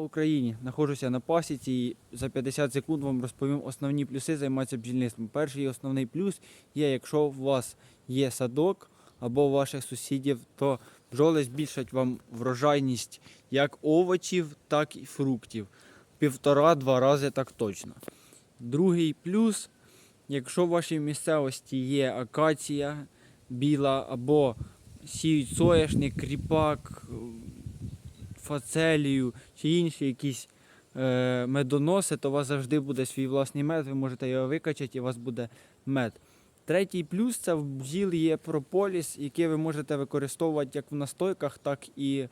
Слава Україні! Знаходжуся на пасіці і за 50 секунд вам розповім основні плюси займатися бджільництвом. Перший основний плюс є, якщо у вас є садок або у ваших сусідів, то бджоли збільшать вам врожайність як овочів, так і фруктів. Півтора-два рази так точно. Другий плюс, якщо в вашій місцевості є акація біла або сіють соняшник, кріпак, фацелію чи інші якісь е, медоноси, то у вас завжди буде свій власний мед, ви можете його викачати і у вас буде мед. Третій плюс це в бджіл є прополіс, який ви можете використовувати як в настойках, так і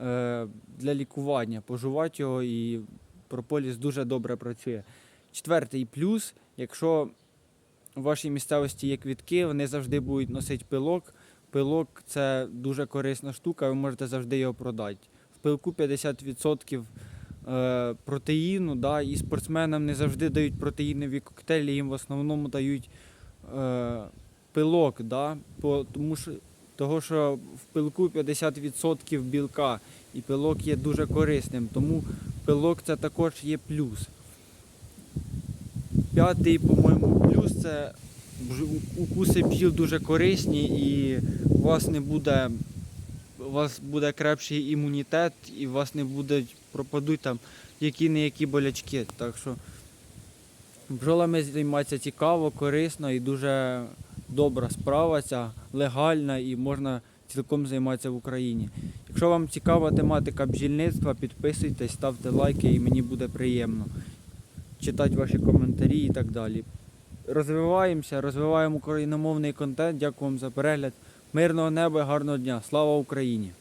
е, для лікування. Пожувати його і прополіс дуже добре працює. Четвертий плюс, якщо в вашій місцевості є квітки, вони завжди будуть носити пилок. Пилок це дуже корисна штука, ви можете завжди його продати. Пилку 50% е, протеїну, да, і спортсменам не завжди дають протеїнові коктейлі, їм в основному дають е, пилок, да, тому що, того, що в пилку 50% білка, і пилок є дуже корисним, тому пилок це також є плюс. П'ятий, по-моєму, плюс це укуси бджіл дуже корисні і у вас не буде, у вас буде крепший імунітет і у вас не будуть пропадуть там які не які болячки. Так що бджолами займатися цікаво, корисно і дуже добра справа ця, легальна і можна цілком займатися в Україні. Якщо вам цікава тематика бджільництва, підписуйтесь, ставте лайки і мені буде приємно читати ваші коментарі і так далі. Розвиваємося, розвиваємо україномовний контент. Дякую вам за перегляд. Мирного неба, і гарного дня. Слава Україні!